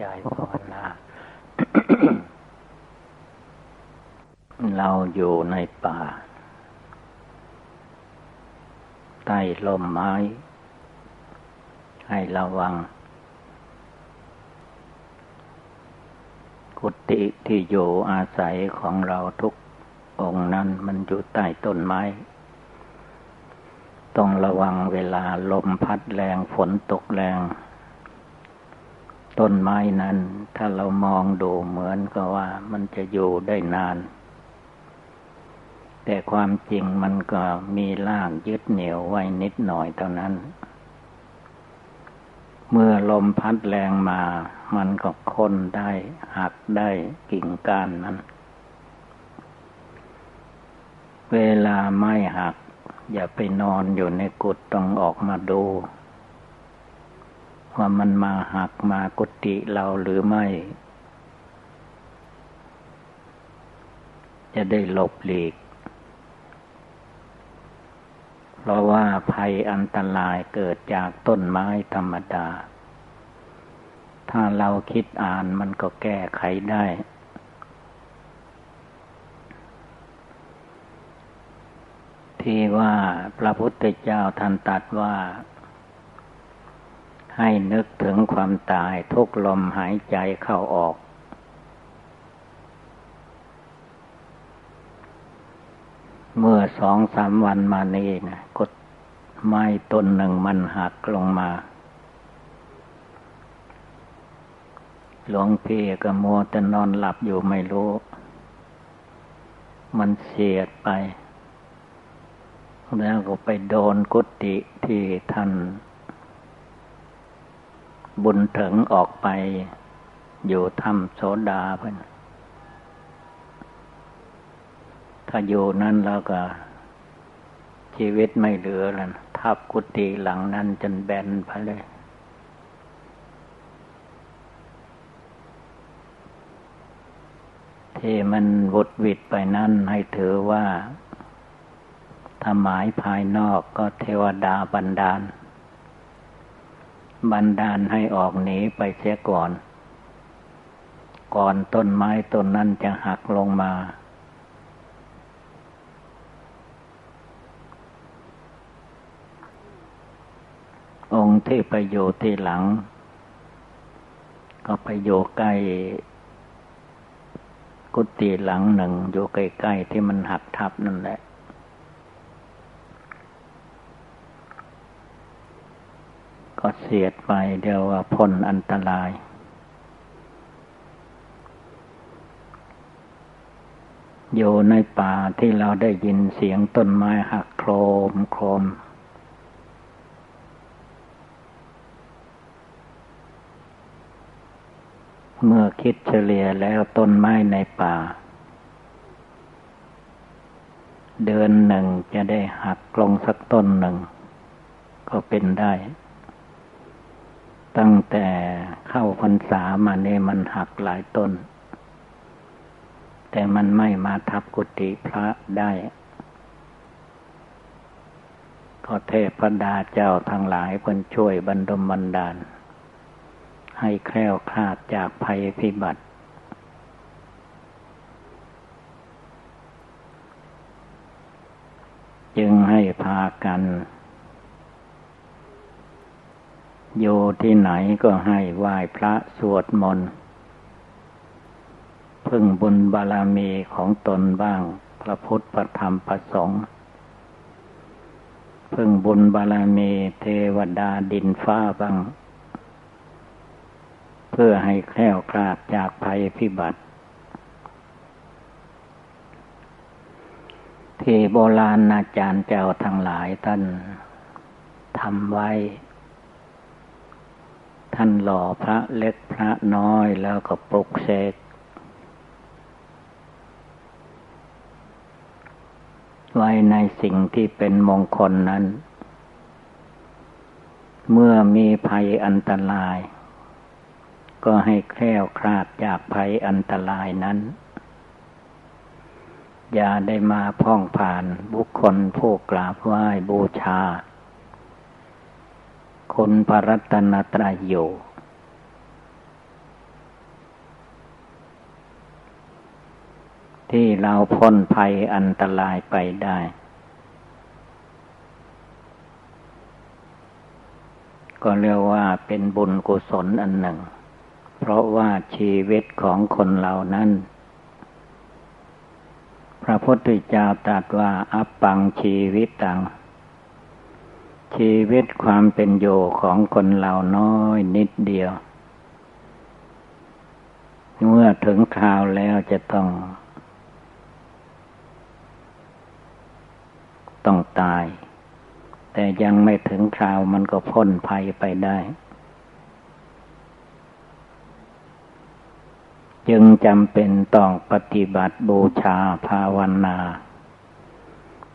ใจภาวนาเราอยู่ในป่า ใต้ลมไม้ ให้ระวัง กุฏิที่อยู่อาศัยของเราทุกองนั้นมันอยู่ใต้ต้นไม้ ต้องระวังเวลาลมพัดแรงฝนตกแรง ต้นไม้นั้น ถ้าเรามองดูเหมือนกับว่ามันจะอยู่ได้นาน แต่ความจริงมันก็มีล่างยึดเหนี่ยวไว้นิดหน่อยเท่านั้น เมื่อลมพัดแรงมา มันก็ค้นได้หักได้กิ่งก้านนั้น เวลาไม่หัก อย่าไปนอนอยู่ในกุฏต้องออกมาดู ว่ามันมาหักมากุฏิเราหรือไม่ จะได้หลบหลีก เพราะว่าภัยอันตรายเกิดจากต้นไม้ธรรมดา ถ้าเราคิดอ่านมันก็แก้ไขได้ที่ว่าพระพุทธเจ้าท่านตัดว่า ให้นึกถึงความตายทุกลมหายใจเข้าออก เมื่อสองสามวันมานี้นะก็ไม้ต้นหนึ่งมันหักลงมา หลวงพี่ก็มัวแต่นอนหลับอยู่ไม่รู้ มันเสียดไป แล้วก็ไปโดนกุฏิที่ท่าน บุญถึงออกไป อยู่ถ้ำโสดาเพื่อนถ้าอยู่นั้นแล้วก็ ชีวิตไม่เหลือแล้วทับกุฏิหลังนั้นจนแบนไปเลย ที่มันวุดวิดไปนั้นให้ถือว่าถ้าหมายภายนอกก็เทวดาบันดาล บันดาลให้ออกหนีไปเสียก่อน ก่อนต้นไม้ต้นนั้นจะหักลงมา องค์ที่ไปอยู่ที่หลัง ก็ไปอยู่ใกล้กุฏิหลังหนึ่งอยู่ใกล้ๆที่มันหักทับนั่นแหละ ก็เสียดไปเดียวว่าพ้นอันตราย อยู่ในป่าที่เราได้ยินเสียงต้นไม้หักโครมโครมเมื่อคิดเฉลี่ยแล้วต้นไม้ในป่า เดือนหนึ่งจะได้หักลงสักต้นหนึ่ง ก็เป็นได้ ตั้งแต่เข้าพรรษามาเนี่ยมันหักหลายต้น แต่มันไม่มาทับกุฏิพระได้ ก็เทพดาเจ้าทั้งหลายเพิ่นช่วยบรรดมบรรดาล ให้แคล้วคลาดจากภัยพิบัติ จึงให้พากัน อยู่ที่ไหนก็ให้ไหว้พระสวดมนต์พึ่งบุญบารมีของตนบ้าง พระพุทธพระธรรมพระสงฆ์พึ่งบุญบารมีเทวดาดินฟ้าบ้าง เพื่อให้แคล้วคลาดจากภัยพิบัติ ที่โบราณอาจารย์เจ้าทั้งหลายท่านทำไว้ ท่านหล่อพระเล็กพระน้อยแล้วก็ปลุกเสกไว้ในสิ่งที่เป็นมงคลนั้น เมื่อมีภัยอันตราย ก็ให้แคล้วคลาดจากภัยอันตรายนั้น อย่าได้มาพ่องผ่านบุคคลผู้กราบไหว้บูชา คุณพระรัตนตรัยอยู่ที่เราพ้นภัยอันตรายไปได้ ก็เรียกว่าเป็นบุญกุศลอันหนึ่ง เพราะว่าชีวิตของคนเหล่านั้น พระพุทธเจ้าตรัสว่าอัปปังชีวิตตัง ชีวิตความเป็นอยู่ของคนเราน้อยนิดเดียว เมื่อถึงคราวแล้วจะต้อง ต้องตาย แต่ยังไม่ถึงคราวมันก็พ้นภัยไปได้ จึงจำเป็นต้องปฏิบัติบูชาภาวนา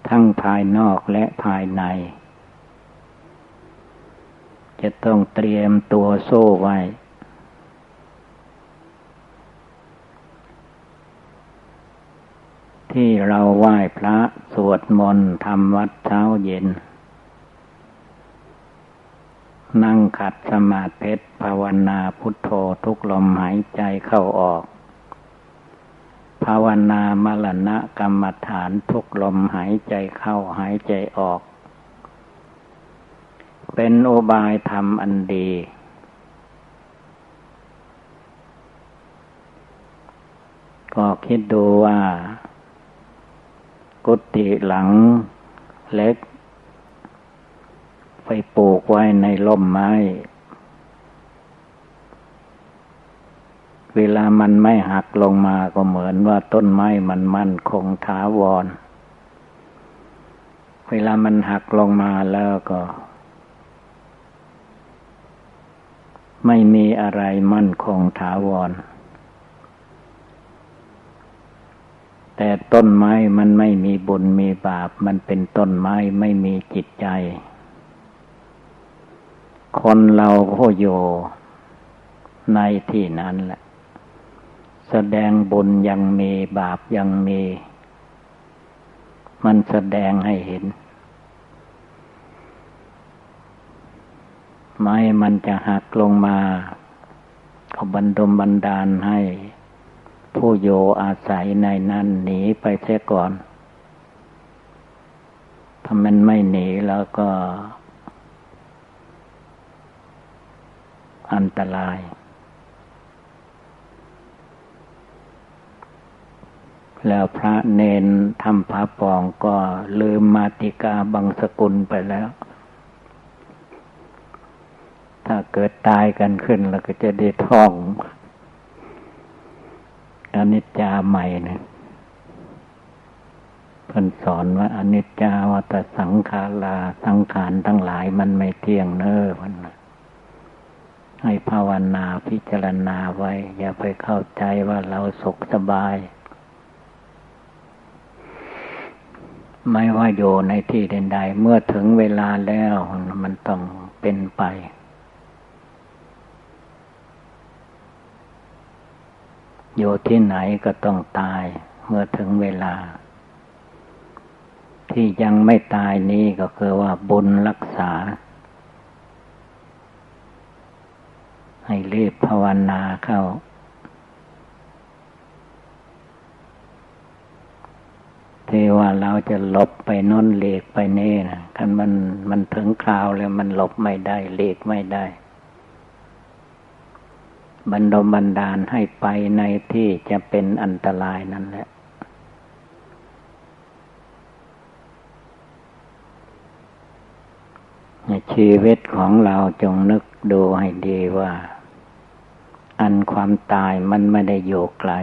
ทั้งภายนอกและภายใน จะต้องเตรียมตัวโซ่ไว้ ที่เราไหว้พระสวดมนต์ทำวัดเช้าเย็น นั่งขัดสมาธิภาวนาพุทโธทุกลมหายใจเข้าออก ภาวนามรณะกรรมฐานทุกลมหายใจเข้าหายใจออก เป็นโอบายธรรมอันดี ก็คิดดูว่า กุฏิหลังเล็ก ไปปลูกไว้ในร่มไม้ เวลามันไม่หักลงมาก็เหมือนว่าต้นไม้มันมั่นคงถาวร เวลามันหักลงมาแล้วก็ ไม่มีอะไรมั่นคงถาวร แต่ต้นไม้มันไม่มีบุญมีบาป มันเป็นต้นไม้ไม่มีจิตใจ คนเราก็อยู่ในที่นั้นแหละ แสดงบุญยังมีบาปยังมี มันแสดงให้เห็น ไม้มันจะหักลงมาเขาบันดมบันดาลให้ ผู้โยอาศัยในนั้นหนีไปเสียก่อน ถ้ามันไม่หนีแล้วก็ อันตราย แล้วพระเนนทำพระปองก็ลืมมาติกาบังสกุลไปแล้ว ถ้าเกิดตายกันขึ้นแล้วก็จะได้ท่องอนิจจาใหม่นะเพิ่นสอนว่าอนิจจาวัตสังขาราสังขารทั้งหลายมันไม่เที่ยงเน้อพันนะให้ภาวนาพิจารณาไว้ อย่าไปเข้าใจว่าเราสุขสบาย ไม่ว่าอยู่ในที่ใดๆเมื่อถึงเวลาแล้วมันต้องเป็นไป อยู่ที่ไหนก็ต้องตายเมื่อถึงเวลา ที่ยังไม่ตายนี้ก็คือว่าบุญรักษา ให้รีบภาวนาเข้าที่ว่าเราจะหลบไปน้นเลีกไปเน่นะคันมันมันถึงคราวแล้วมันหลบไม่ได้เลีกไม่ได้ บันดลบันดาลให้ไปในที่จะเป็นอันตรายนั่นแหละ ชีวิตของเราจงนึกดูให้ดีว่า อันความตายมันไม่ได้อยู่ไกล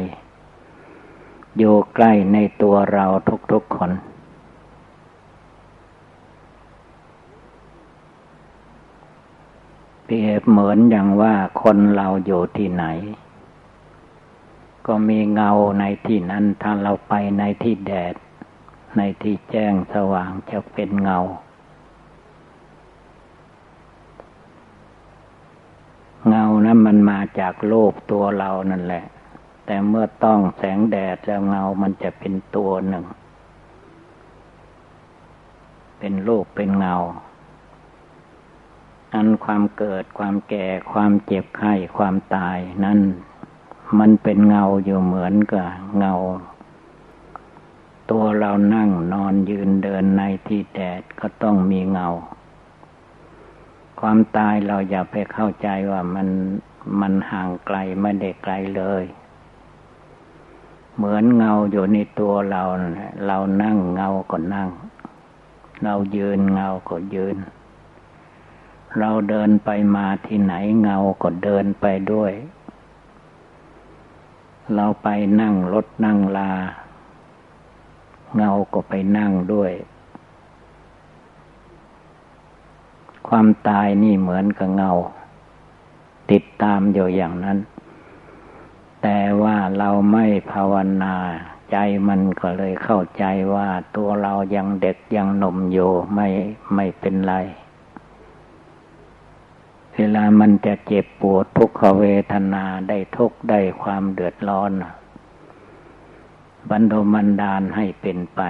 อยู่ใกล้ในตัวเราทุกๆคน เปรียบเหมือนอย่างว่าคนเราอยู่ที่ไหน ก็มีเงาในที่นั้นถ้าเราไปในที่แดด ในที่แจ้งสว่างจะเป็นเงา เงานั้นมันมาจากโลกตัวเรานั่นแหละ แต่เมื่อต้องแสงแดดแล้วเงามันจะเป็นตัวหนึ่ง เป็นโลกเป็นเงา อันความเกิดความแก่ความเจ็บไข้ความตายนั้นมันเป็นเงาอยู่เหมือนกับเงา ตัวเรานั่งนอนยืนเดินในที่แดดก็ต้องมีเงา ความตายเราอย่าไปเข้าใจว่ามันมันห่างไกลไม่ได้ไกลเลย เหมือนเงาอยู่ในตัวเรา เรานั่งเงาก็นั่ง เรายืนเงาก็ยืน เราเดินไปมาที่ไหนเงาก็เดินไปด้วย เราไปนั่งรถนั่งลา เงาก็ไปนั่งด้วย ความตายนี่เหมือนกับเงา ติดตามอยู่อย่างนั้น แต่ว่าเราไม่ภาวนาใจมันก็เลยเข้าใจว่าตัวเรายังเด็กยังหนุ่มอยู่ไม่ไม่เป็นไร เวลามันจะเจ็บปวดทุกขเวทนาได้ทุกได้ความเดือดร้อนบันโดมันดาลให้เป็นไป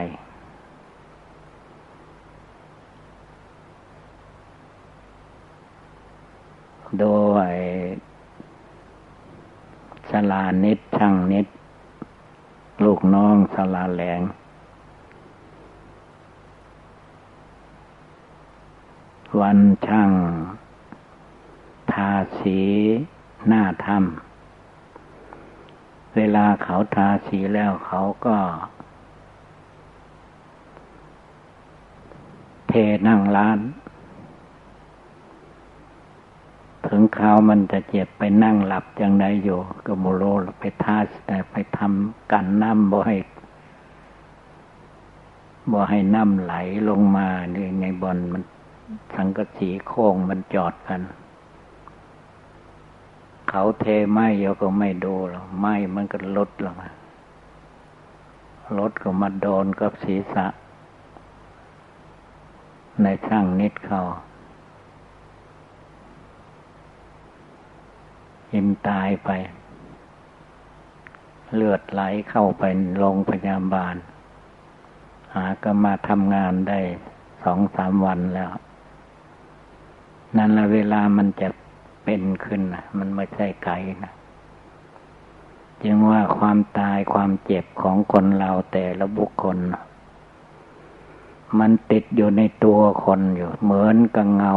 โดยสลานิดช่างนิด ลูกน้องสลาแหลง วันช่าง ทาสีหน้าถ้ำเวลาเขาทาสีแล้วเขาก็เทนั่งร้าน ถึงเขามันจะเจ็บไปนั่งหลับอย่างไรอยู่ ก็โมโลไปทาไปทำกันน้ำบ่ให้บ่ให้น้ำไหลลงมาเนี่ยในบอนมันสังกสีโค้งมันจอดกัน เขาเทไม้เยอะก็ไม่ดูหรอกไม้มันก็ลดลงรถก็มาโดนกับศีรษะ ในช่างนิดเขาหิมตายไป เลือดไหลเข้าไปโรงพยาบาล หาก็มาทำงานได้สองสามวันแล้ว นั่นละเวลามันจะ เป็นขึ้นนะมันไม่ใช่ไกลนะจึงว่าความตายความเจ็บของคนเราแต่ละบุคคล มันติดอยู่ในตัวคนอยู่ เหมือนกับเงา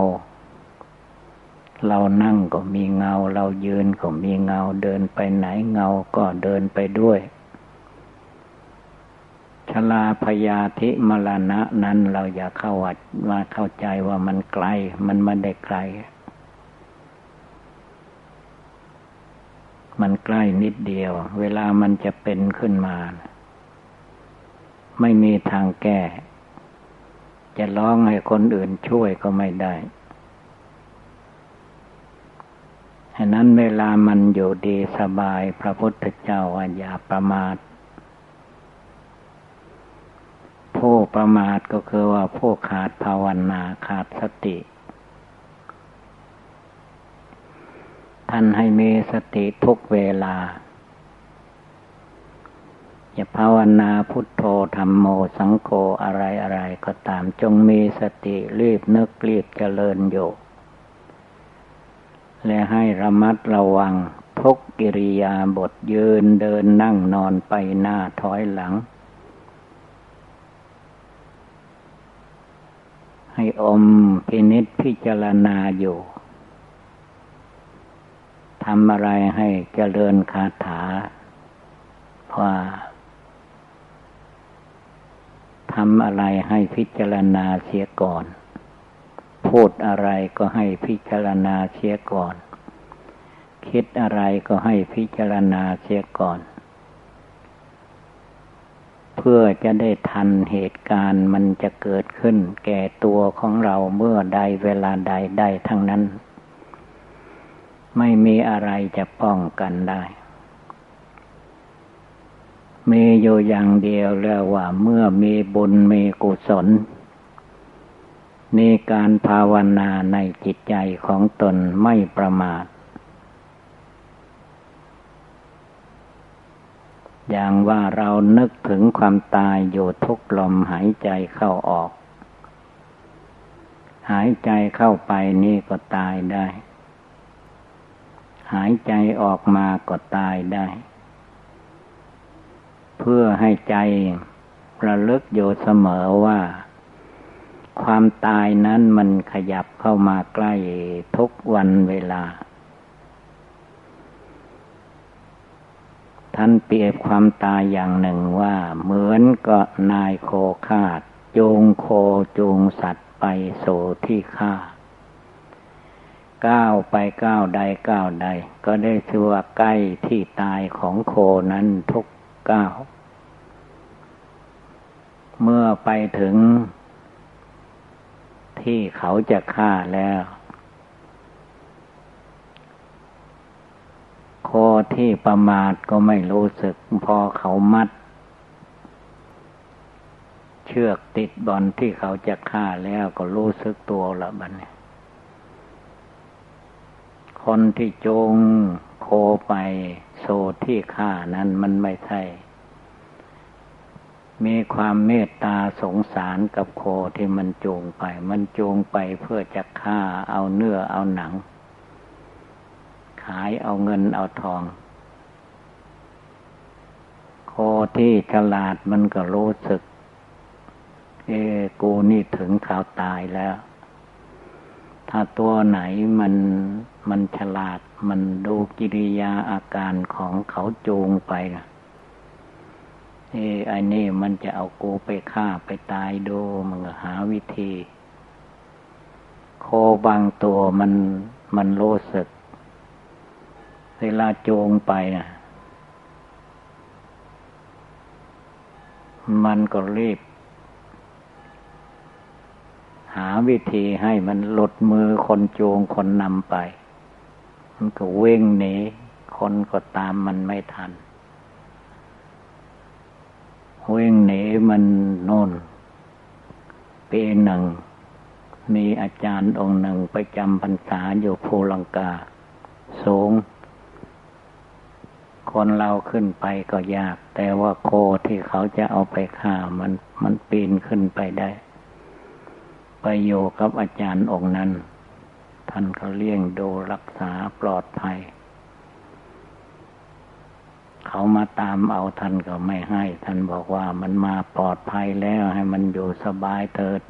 เรานั่งก็มีเงา เรายืนก็มีเงา เดินไปไหนเงาก็เดินไปด้วยชลาพยาธิมรณะนั้นเราอย่าเข้าวัดมาเข้าใจว่ามันไกล มันไม่ได้ไกล มันใกล้นิดเดียว เวลามันจะเป็นขึ้นมา ไม่มีทางแก้ จะร้องให้คนอื่นช่วยก็ไม่ได้ฉะนั้นเวลามันอยู่ดีสบายพระพุทธเจ้าอย่าประมาท ผู้ประมาทก็คือว่าผู้ขาดภาวนาขาดสติ ท่านให้มีสติทุกเวลา อย่าภาวนาพุทโธธรรมโมสังโฆอะไรอะไรก็ตามจงมีสติรีบนึกรีบเจริญอยู่ และให้ระมัดระวังทุกกิริยาบทยืนเดินนั่งนอนไปหน้าถอยหลัง ให้อมพินิษพิจารณาอยู่ ทำอะไรให้เจริญคาถาว่าทำอะไรให้พิจารณาเสียก่อน พูดอะไรก็ให้พิจารณาเสียก่อน คิดอะไรก็ให้พิจารณาเสียก่อน เพื่อจะได้ทันเหตุการณ์มันจะเกิดขึ้น แก่ตัวของเราเมื่อใดเวลาใดได้ทั้งนั้น ไม่มีอะไรจะป้องกันได้ มีอยู่อย่างเดียวแล้วว่าเมื่อมีบุญมีกุศลมีการภาวนาในจิตใจของตนไม่ประมาท อย่างว่าเรานึกถึงความตายอยู่ทุกลมหายใจเข้าออก หายใจเข้าไปนี่ก็ตายได้ หายใจออกมาก็ตายได้ เพื่อให้ใจระลึกอยู่เสมอว่า ความตายนั้นมันขยับเข้ามาใกล้ทุกวันเวลา ท่านเปรียบความตายอย่างหนึ่งว่า เหมือนก็นายโคคาดจูงโคจูงสัตว์ไปสู่ที่ฆ่า ก้าวไปก้าวใดก้าวใด ก็ได้ชื่อว่าใกล้ที่ตายของโคนั้นทุกก้าว เมื่อไปถึง ที่เขาจะฆ่าแล้ว โคที่ประมาทก็ไม่รู้สึกพอเขามัด เชือกติดบอลที่เขาจะฆ่าแล้วก็รู้สึกตัวละบัดนี้ คนที่โจงโคไปโซที่ฆ่านั้นมันไม่ใช่ มีความเมตตาสงสารกับโคที่มันจูงไป มันจูงไปเพื่อจะฆ่าเอาเนื้อเอาหนัง ขายเอาเงินเอาทอง โคที่ฉลาดมันก็รู้สึก เอกูนี่ถึงข่าวตายแล้ว ถ้าตัวไหนมันมันฉลาด มันดูกิริยาอาการของเขาจูงไปเอ้ไอ้นี่มันจะเอากูไปฆ่าไปตายดูมันก็หาวิธี โคบางตัวมันมันรู้สึก เวลาจูงไปนะมันก็รีบ หาวิธีให้มันหลุดมือคนจูงคนนำไป มันก็เว่งหนีคนก็ตามมันไม่ทันเว่งหนีมันโน่นปีหนึ่ง มีอาจารย์องค์หนึ่งไปจำพรรษาอยู่ภูลังกา สูง คนเราขึ้นไปก็ยาก แต่ว่าโคที่เขาจะเอาไปฆ่ามันมันปีนขึ้นไปได้ ไปอยู่กับอาจารย์องค์นั้น ท่านเขาเลี้ยงดูรักษาปลอดภัย เขามาตามเอาท่านก็ไม่ให้ ท่านบอกว่ามันมาปลอดภัยแล้วให้มันอยู่สบายเถิด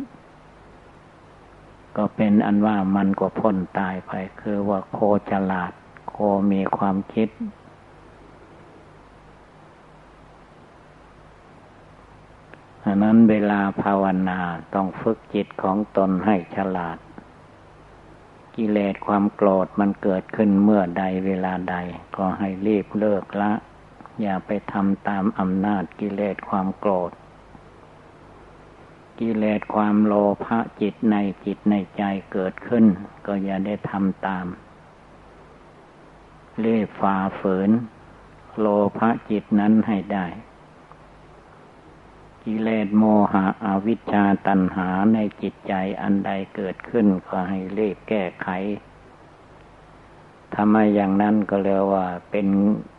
ก็เป็นอันว่ามันก็พ้นตายไป คือว่าโคฉลาด โคมีความคิดอั นั้นเวลาภาวนาต้องฝึกจิตของตนให้ฉลาด กิเลสความโกรธมันเกิดขึ้นเมื่อใดเวลาใด ก็ให้รีบเลิกละ อย่าไปทำตามอำนาจกิเลสความโกรธ กิเลสความโลภะจิตในจิตในใจเกิดขึ้น ก็อย่าได้ทำตามรีบฝ่าฝืน โลภะจิตนั้นให้ได้ กิเลสโมหะอวิชชาตัณหาในจิตใจอันใดเกิดขึ้นก็ให้รีบแก้ไขทำไมอย่างนั้นก็เรียกว่าเป็น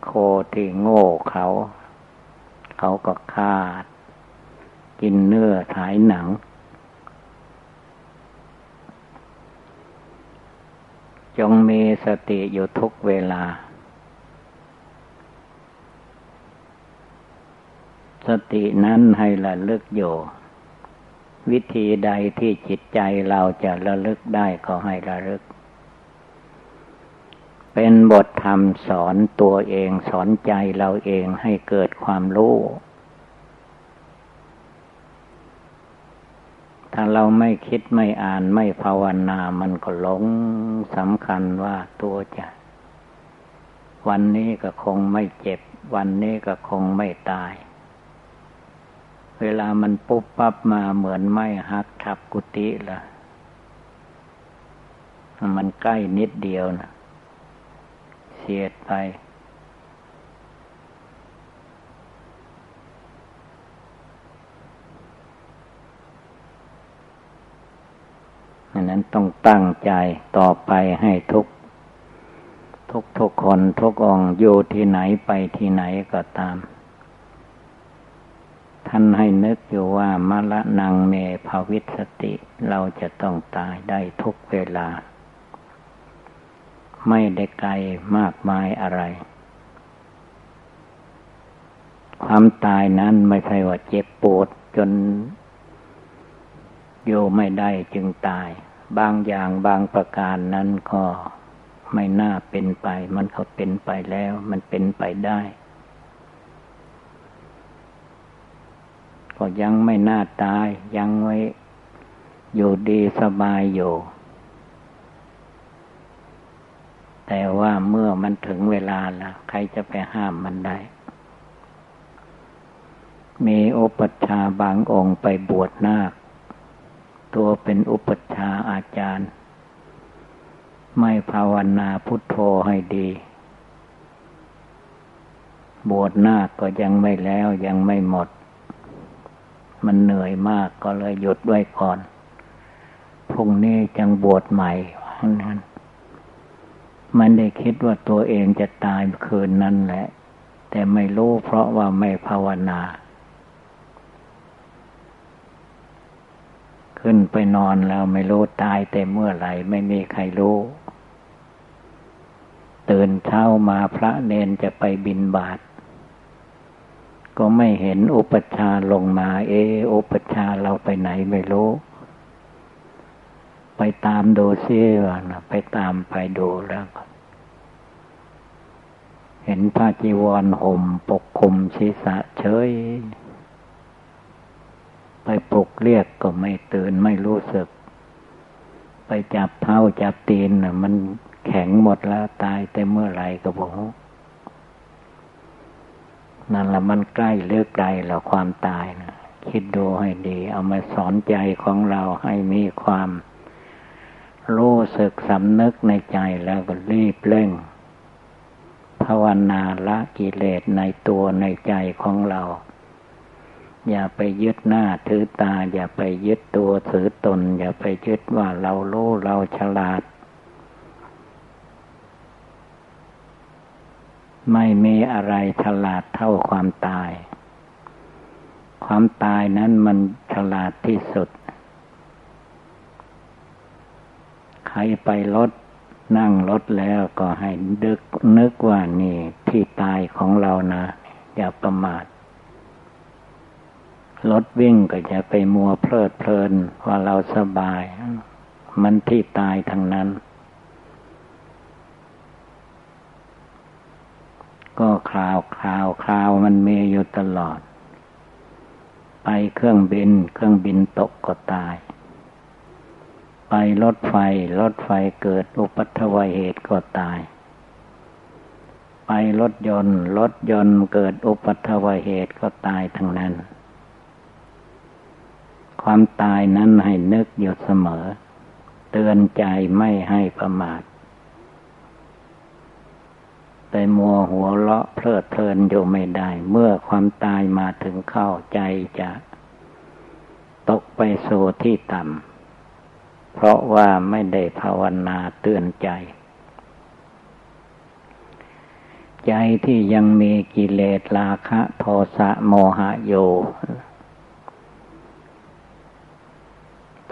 โคที่โง่เขา เขาก็คาดกินเนื้อถ่ายหนัง จงมีสติอยู่ทุกเวลา สตินั้นให้ระลึกอยู่ วิธีใดที่จิตใจเราจะระลึกได้ก็ให้ระลึก เป็นบทธรรมสอนตัวเองสอนใจเราเองให้เกิดความรู้ถ้าเราไม่คิดไม่อ่านไม่ภาวนา มันก็หลงสำคัญว่าตัวจะ วันนี้ก็คงไม่เจ็บ วันนี้ก็คงไม่ตาย เวลามันปุ๊บปั๊บมาเหมือนไม่หักทับกุฏิละมันใกล้นิดเดียวนะเสียดไป อันนั้นต้องตั้งใจต่อไปให้ทุก ทุกทุกคนทุกองอยู่ที่ไหนไปที่ไหนก็ตาม ท่านให้นึกอยู่ว่ามรณงเมภาวิสติ เราจะต้องตายได้ทุกเวลา ไม่ได้ไกลมากมายอะไร ความตายนั้นไม่ใช่ว่าเจ็บปวดจนอยู่ไม่ได้จึงตาย บางอย่างบางประการนั้นก็ไม่น่าเป็นไป มันก็เป็นไปแล้ว มันเป็นไปได้ ก็ยังไม่น่าตายยังไว้อยู่ดีสบายอยู่ แต่ว่าเมื่อมันถึงเวลาแล้วใครจะไปห้ามมันได้ มีอุปชาบางองค์ไปบวชนาค ตัวเป็นอุปชาอาจารย์ ไม่ภาวนาพุทโธให้ดี บวชนาคก็ยังไม่แล้วยังไม่หมด มันเหนื่อยมากก็เลยหยุดไว้ก่อน พรุ่งนี้จังบวชใหม่นั้นมันได้คิดว่าตัวเองจะตายคืนนั้นแหละ แต่ไม่รู้เพราะว่าไม่ภาวนา ขึ้นไปนอนแล้วไม่รู้ตายแต่เมื่อไหร่ไม่มีใครรู้ตื่นเช้ามาพระเนนจะไปบินบาต ก็ไม่เห็นอุปชาลงมา เอ อุปชาเราไปไหนไม่รู้ ไปตามดูซิว่านะไปตามไปดูแล้ว เห็นพระจีวรห่มปกคลุมศีรษะเฉย ไปปลุกเรียกก็ไม่ตื่นไม่รู้สึก ไปจับเท้าจับตีนมันแข็งหมดแล้วตายแต่เมื่อไรก็บอก นั่นละมันใกล้เลือกไกลแล้วความตายนะคิดดูให้ดี เอามาสอนใจของเราให้มีความรู้สึกสำนึกในใจแล้วก็รีบเร่ง ภาวนาละกิเลสในตัวในใจของเรา อย่าไปยึดหน้าถือตา อย่าไปยึดตัวถือตน อย่าไปยึดว่าเรารู้เราฉลาด ไม่มีอะไรฉลาดเท่าความตาย ความตายนั้นมันฉลาดที่สุด ใครไปรถนั่งรถแล้วก็ให้ดึกนึกว่านี่ที่ตายของเรานะ อย่าประมาทรถวิ่งก็จะไปมัวเพลิดเพลินว่าเราสบาย มันที่ตายทั้งนั้น ก็คราวคราวคราวมันมีอยู่ตลอด ไปเครื่องบิน เครื่องบินตกก็ตาย ไปรถไฟ รถไฟเกิดอุปัตวเหตุก็ตาย ไปรถยนต์ รถยนต์เกิดอุปัตวเหตุก็ตายทั้งนั้น ความตายนั้นให้นึกอยู่เสมอ เตือนใจไม่ให้ประมาท แต่มัวหัวเลาะเพลิดเพลินอยู่ไม่ได้ เมื่อความตายมาถึงเข้าใจจะตกไปโซที่ต่ำ เพราะว่าไม่ได้ภาวนาเตือนใจ ใจที่ยังมีกิเลสราคะโทสะโมหะโย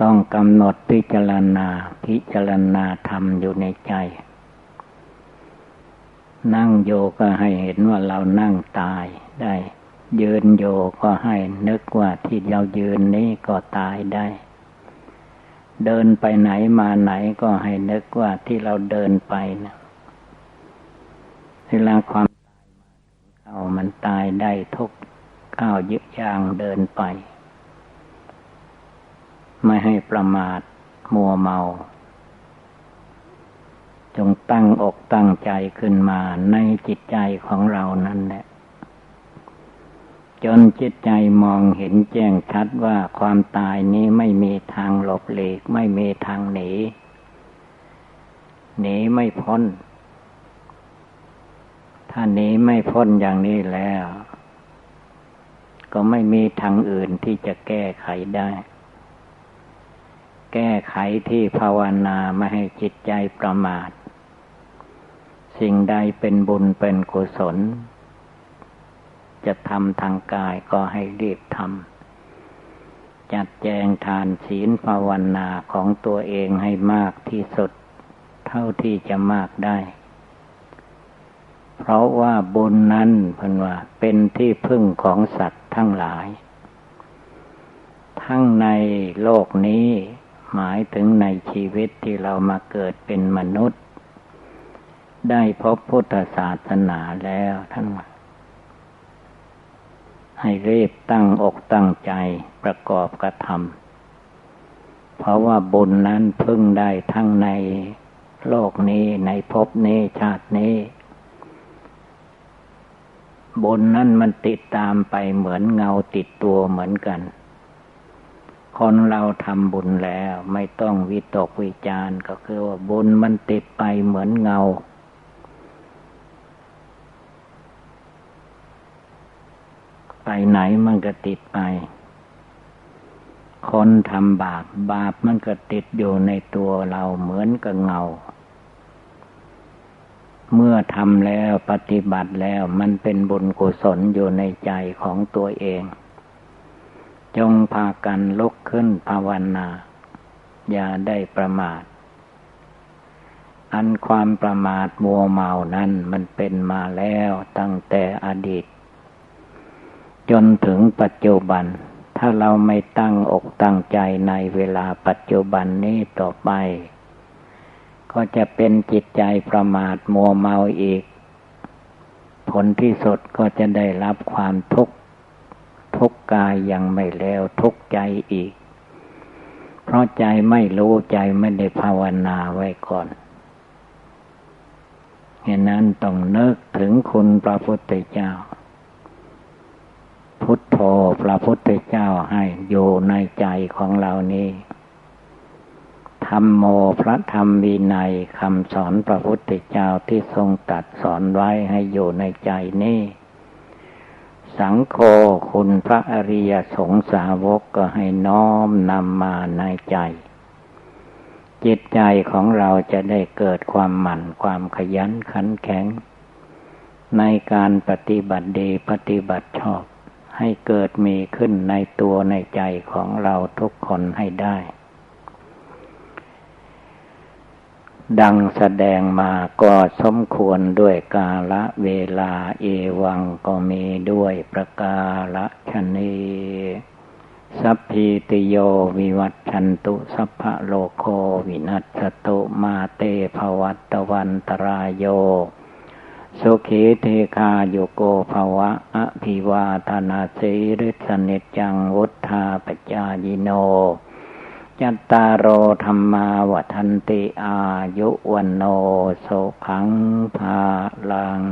ต้องกำหนดพิจารณาพิจารณาธรรมอยู่ในใจ นั่งโยก็ให้เห็นว่าเรานั่งตายได้ ยืนโยก็ให้นึกว่าที่เรายืนนี้ก็ตายได้ เดินไปไหนมาไหนก็ให้นึกว่าที่เราเดินไปนะเวลาความตายมาถึงเขามันตายได้ทุกก้าวยึดยางเดินไป ไม่ให้ประมาทมัวเมา จงตั้งอกตั้งใจขึ้นมาในจิตใจของเรานั่นแหละ จนจิตใจมองเห็นแจ้งชัดว่าความตายนี้ไม่มีทางหลบหลีก ไม่มีทางหนี หนีไม่พ้น ถ้าหนีไม่พ้นอย่างนี้แล้ว ก็ไม่มีทางอื่นที่จะแก้ไขได้แก้ไขที่ภาวนาไม่ให้จิตใจประมาท สิ่งใดเป็นบุญเป็นกุศล จะทำทางกายก็ให้รีบทำจัดแจงทานศีลภาวนาของตัวเองให้มากที่สุด เท่าที่จะมากได้ เพราะว่าบุญนั้นพิ่นว่าเป็นที่พึ่งของสัตว์ทั้งหลาย ทั้งในโลกนี้หมายถึงในชีวิตที่เรามาเกิดเป็นมนุษย์ ได้พบพุทธศาสนาแล้วท่านว่าให้รีบตั้งอกตั้งใจประกอบกระทำเพราะว่าบุญนั้นพึ่งได้ทั้งในโลกนี้ในภพนี้ชาตินี้ บุญนั้นมันติดตามไปเหมือนเงาติดตัวเหมือนกัน คนเราทำบุญแล้วไม่ต้องวิตกวิจารก็คือว่าบุญมันติดไปเหมือนเงา ไปไหนมันก็ติดไป คนทำบาปบาปมันก็ติดอยู่ในตัวเราเหมือนกับเงา เมื่อทำแล้วปฏิบัติแล้วมันเป็นบุญกุศลอยู่ในใจของตัวเอง จงพากันลุกขึ้นภาวนา อย่าได้ประมาท อันความประมาทมัวเมานั้นมันเป็นมาแล้วตั้งแต่อดีต จนถึงปัจจุบัน ถ้าเราไม่ตั้งอกตั้งใจในเวลาปัจจุบันนี้ต่อไป ก็จะเป็นจิตใจประมาทมัวเมาอีก ผลที่สุดก็จะได้รับความทุกข์ทุกกายยังไม่แล้วทุกใจอีก เพราะใจไม่รู้ใจไม่ได้ภาวนาไว้ก่อนเหตุนั้นต้องนึกถึงคุณพระพุทธเจ้า พุทโธพระพุทธเจ้าให้อยู่ในใจของเรานี้ธรรมโมพระธรรมวินัยคำสอนพระพุทธเจ้าที่ทรงตัดสอนไว้ให้อยู่ในใจนี้ สังโฆคุณพระอริยสงสาวกก็ให้น้อมนำมาในใจ จิตใจของเราจะได้เกิดความหมั่นความขยันขันแข็ง ในการปฏิบัติดีปฏิบัติชอบ ให้เกิดมีขึ้นในตัวในใจของเราทุกคนให้ได้ ดังแสดงมาก็สมควรด้วยกาละเวลาเอวังก็มีด้วยประกาละชนีสัพพิติโยวิวัตชันตุสัพพะโลโควินัสตุมาเตภวัตวันตรายโย สุขีเทคาโยโกภวะอภิวาธนาสีริสนิจังวุธาปจายิโน จัตตารโอธรรมาวันติอายุวันโนโสขังภาลัง